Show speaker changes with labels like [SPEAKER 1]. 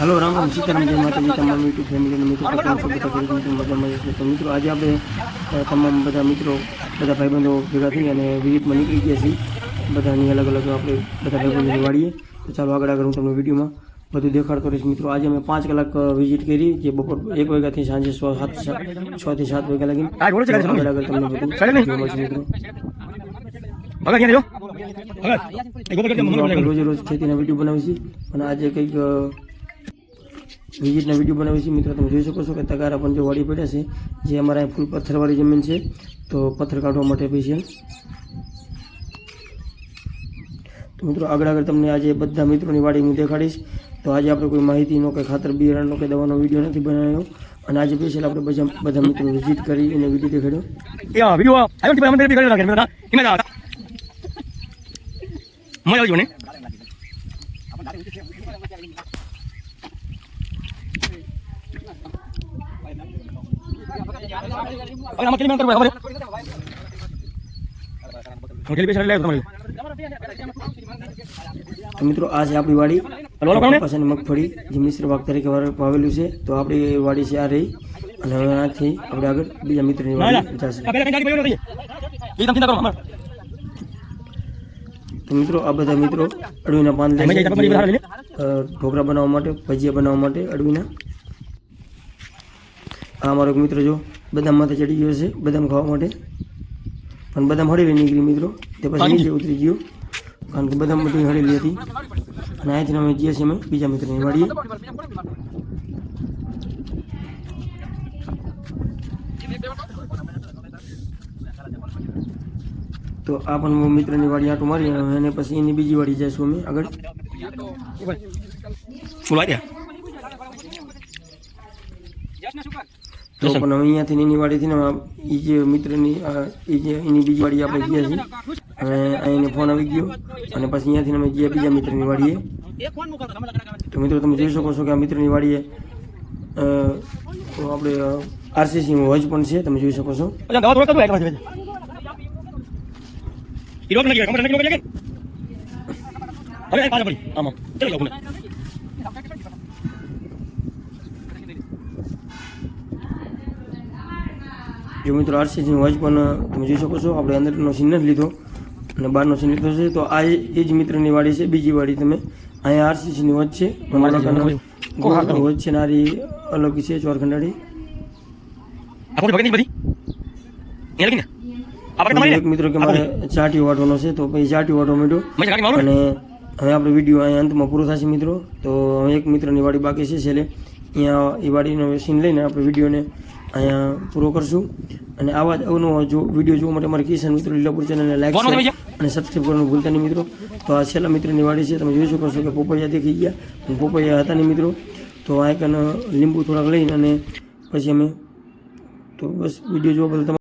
[SPEAKER 1] Hello Ram Ram Sitaram જય માતાજી તમામ યુટ્યુબ ફેમિલીના મિત્રો છો મિત્રો મજામાં છે. તો મિત્રો આજે આપણે તમામ બધા મિત્રો બધા ભાઈબંધો ભેગા થઈ અને વિઝિટમાં નીકળી ગયા છીએ. બધાની અલગ અલગ આપણે બધા ભાઈબંધોને વાળીએ. તો ચાલો આગળ આગળ હું તમને વિડીયોમાં બધું દેખાડતો રહીશ. મિત્રો આજે અમે પાંચ કલાક વિઝિટ કરી જે બપોર એક વાગ્યાથી સાંજે સો સાત છ થી સાત વાગ્યા લાગી. આગળ આગળ તમને બધું જોવા મળશે મિત્રો. રોજે રોજ ખેતીના વીડિયો બનાવીશ અને આજે કંઈક વિઝિટના વીડિયો બનાવી છે મિત્રો, તમે જોઈ શકો છો કે તગારા પણ જે વાળી પડ્યા છે, જે અમારા ફૂલ પથ્થરવાળી જમીન છે, તો પથ્થર કાઢવા માટે બી છે. તો મિત્રો, આગળ આગળ તમને આજે બધા મિત્રોની વાડી હું દેખાડીશ. તો આજે આપણે કોઈ માહિતીનો કે ખાતર બિયારણનો કે દવાનો વીડિયો નથી બનાવ્યો. અને આજે સ્પેશિયલ આપણે બધા બધા મિત્રો વિઝિટ કરી અને વીડિયો દેખાડ્યો.
[SPEAKER 2] મજા આવજો ને
[SPEAKER 1] તો મિત્રો આ છે આપણી વાડી. પાછળ મગફળી જે મિશ્ર ભાગ તરીકે વાવેલું છે. તો આપણી વાડી છે આ રહી. અને હવે આથી આપણે આગળ બીજા મિત્રની વાડી જશે મિત્રો આ બધા મિત્રો અડવીના પાન ઢોકળા બનાવવા માટે ભજીયા બનાવવા માટે અડવીના આ મારો એક મિત્ર જો બદામ માથે ચડી ગયો છે બદામ ખાવા માટે. પણ બદામ હળેલી નીકળી મિત્રો તે પછી નીચે ઉતરી ગયો. કારણ કે બદામ બધી હળેલી હતી. અને અહીંથી અમે જઈએ છીએ અમે બીજા મિત્રને વાળીએ તો આ પણ મિત્રની વાડી આટો મારી અને પછી એની બીજી વાડી જઈશું અમે આગળ.
[SPEAKER 2] બોલવા દે
[SPEAKER 1] તો પણ અમે અહીંયાથી એની વાડીથી ને એ જે મિત્રની એ જે એની બીજી વાડી આપણે ગયા છીએ અને અહીંને ફોન આવી ગયો અને પછી અહીંયાથી અમે ગયા બીજા મિત્રની વાડીએ. તો મિત્રો તમે જોઈ શકો છો કે આ મિત્રની વાડીએ આપણે આરસીસી વોચ પણ છે તમે જોઈ શકો છો.
[SPEAKER 2] અચ્છા દવા થોડો કરું એટલે ઈ રોક નથી કમર નથી રોક હવે પાછા પડી આમાં ચલો જાવ પુણે
[SPEAKER 1] જો મિત્રો આરસીસી વોચ પણ તમે જોઈ શકો છો આપણે અંદરનો સીન નથી લીધો અને બહારનો સીન લીધો છે. તો આ એ જ મિત્રની વાડી છે બીજી વાડી તમે અહીંયા આરસીસીની વોચ છે. વોચ છે નારી અલગ છે ચોરખંડાળી એક મિત્રો કે મારે ચાટી વાટવાનો છે તો પછી ચાટી વાટો માંડ્યો. અને હવે આપણે વીડિયો અહીંયા અંતમાં પૂરો થશે મિત્રો. તો એક મિત્રની વાડી બાકી છે છેલ્લે. અહીંયા એ વાડીનો સીન લઈને આપણે વિડીયોને અહીંયા પૂરો કરશું. અને આવા જ અવનવા જો વીડિયો જોવા માટે મારા કિસાન મિત્રો લીલાપુર ચેનલને લાઈક? અને સબસ્ક્રાઈબ કરવાનું ભૂલતા નહીં મિત્રો. તો આ છેલ્લા મિત્રની વાડી છે તમે જોઈ શકો છો કે પોપૈયા દેખી ગયા. અને પોપૈયા હતા નહીં મિત્રો. તો આ એક લીંબુ થોડાક લઈને અને પછી અમે તો બસ વીડિયો જોવા બદલ